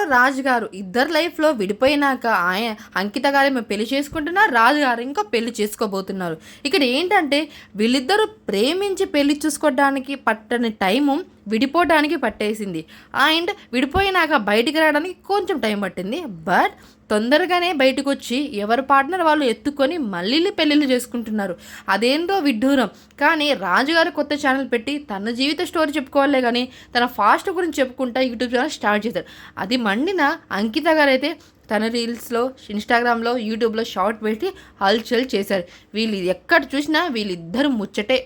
గారు రాజు గారు ఇద్దరు లైఫ్లో విడిపోయినాక ఆయన అంకిత గారు పెళ్ళి చేసుకుంటున్నారు రాజు గారు ఇంకా పెళ్ళి చేసుకోబోతున్నారు. ఇక్కడ ఏంటంటే వీళ్ళిద్దరూ ప్రేమించి పెళ్ళి చూసుకోవడానికి పట్టని టైము విడిపోవడానికి పట్టేసింది. అండ్ విడిపోయినాక బయటికి రావడానికి కొంచెం టైం పట్టింది. బట్ తొందరగానే బయటకు వచ్చి ఎవరి పార్ట్నర్ వాళ్ళు ఎత్తుకొని మళ్ళీ పెళ్ళిళ్ళు చేసుకుంటున్నారు. అదేందో విడ్డూరం. కానీ రాజుగారు కొత్త ఛానల్ పెట్టి తన జీవిత స్టోరీ చెప్పుకోవాలే కానీ తన ఫాస్ట్ గురించి చెప్పుకుంటా యూట్యూబ్ ఛానల్ స్టార్ట్ చేశారు. అది మండిన అంకిత గారు అయితే తన రీల్స్లో ఇన్స్టాగ్రామ్లో యూట్యూబ్లో షార్ట్ పెట్టి హల్చల్ చేశారు. వీళ్ళు ఎక్కడ చూసినా వీళ్ళిద్దరు ముచ్చటే.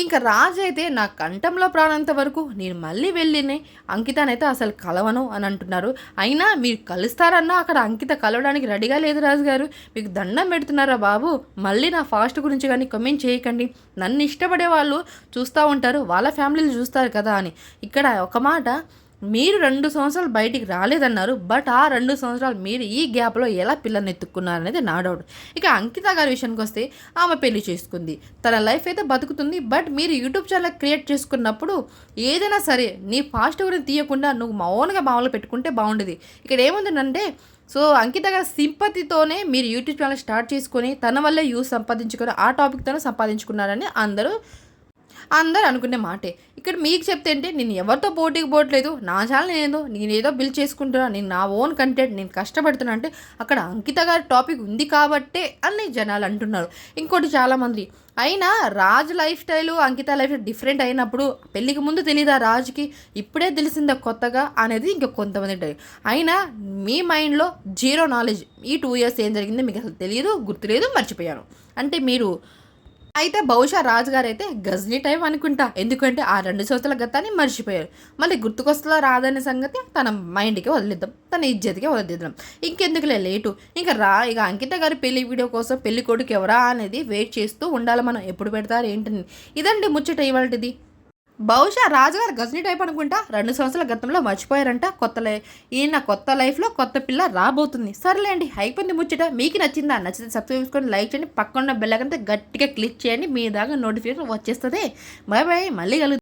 ఇంకా రాజు అయితే నా కంఠంలో ప్రాణంత వరకు నేను మళ్ళీ వెళ్ళినే. అంకితనైతే అసలు కలవను అని అంటున్నారు. అయినా మీరు కలుస్తారన్నా అక్కడ అంకిత కలవడానికి రెడీగా లేదు రాజు గారు మీకు దండం పెడుతున్నారా బాబు? మళ్ళీ నా ఫాస్ట్ గురించి కానీ కమెంట్ చేయకండి. నన్ను ఇష్టపడే వాళ్ళు చూస్తూ ఉంటారు వాళ్ళ ఫ్యామిలీలు చూస్తారు కదా అని. ఇక్కడ ఒక మాట మీరు రెండు సంవత్సరాలు బయటికి రాలేదన్నారు బట్ ఆ రెండు సంవత్సరాలు మీరు ఈ గ్యాప్లో ఎలా పిల్లల్ని ఎత్తుక్కున్నారు అనేది నా డౌట్. ఇక అంకిత గారి విషయానికి వస్తే ఆమె పెళ్ళి చేసుకుంది. తన లైఫ్ అయితే బతుకుతుంది బట్ మీరు యూట్యూబ్ ఛానల్ క్రియేట్ చేసుకున్నప్పుడు ఏదైనా సరే నీ ఫాస్ట్ గురించి తీయకుండా నువ్వు మౌనంగా మామూలు పెట్టుకుంటే బాగుండేది. ఇక్కడ ఏముందంటే సో అంకిత గారి సింపతితోనే మీరు యూట్యూబ్ ఛానల్ స్టార్ట్ చేసుకొని తన వల్లే యూస్ సంపాదించుకొని ఆ టాపిక్తోనే సంపాదించుకున్నారని అందరూ అందరు అనుకునే మాటే. ఇక్కడ మీకు చెప్తే అంటే నేను ఎవరితో పోటీకి పోవట్లేదు. నా ఛానల్ నేనేదో నేనేదో బిల్ చేసుకుంటున్నా నేను నా ఓన్ కంటెంట్ నేను కష్టపడుతున్నా అంటే అక్కడ అంకిత గారి టాపిక్ ఉంది కాబట్టే అని జనాలు అంటున్నారు. ఇంకోటి చాలామంది. అయినా Raju life style Ankita life different అయినప్పుడు పెళ్ళికి ముందు తెలియదా రాజుకి? ఇప్పుడే తెలిసిందా కొత్తగా అనేది ఇంకా కొంతమంది ఉంటాయి అయినా మీ మైండ్లో జీరో నాలెడ్జ్. ఈ టూ ఇయర్స్ ఏం జరిగిందో మీకు అసలు తెలియదు గుర్తులేదు మర్చిపోయాను. అంటే మీరు అయితే బహుశా రాజుగారు అయితే గజ్నీ టైం అనుకుంటా. ఎందుకంటే ఆ రెండు సంవత్సరాల గతాన్ని మర్చిపోయారు. మళ్ళీ గుర్తుకొస్తుందా రాదనే సంగతి తన మైండ్కి వదిలిద్దాం. తన ఇజ్జతికి వదిలిద్దాం. ఇంకెందుకులే లేటు. ఇంకా రా ఇక అంకిత గారి పెళ్ళి వీడియో కోసం పెళ్ళి కొడుకు ఎవరా అనేది వెయిట్ చేస్తూ ఉండాలి మనం. ఎప్పుడు పెడతారు ఏంటని. ఇదండి ముచ్చట ఇవాళది బహుశా రాజుగారు గజనీ టైప్ అనుకుంటా? రెండు సంవత్సరాల గతంలో మర్చిపోయారంట. కొత్త లై ఈయన కొత్త లైఫ్లో కొత్త పిల్ల రాబోతుంది. సర్లేండి అయిపోయింది ముచ్చట. మీకు నచ్చిందా? నచ్చితే సబ్స్క్రైబ్ చేసుకొని లైక్ చేయండి. పక్కన బెల్లకంటే గట్టిగా క్లిక్ చేయండి. మీ దాకా నోటిఫికేషన్ వచ్చేస్తుంది. బాయ్ బాయ్ మళ్ళీ కలుగుతుంది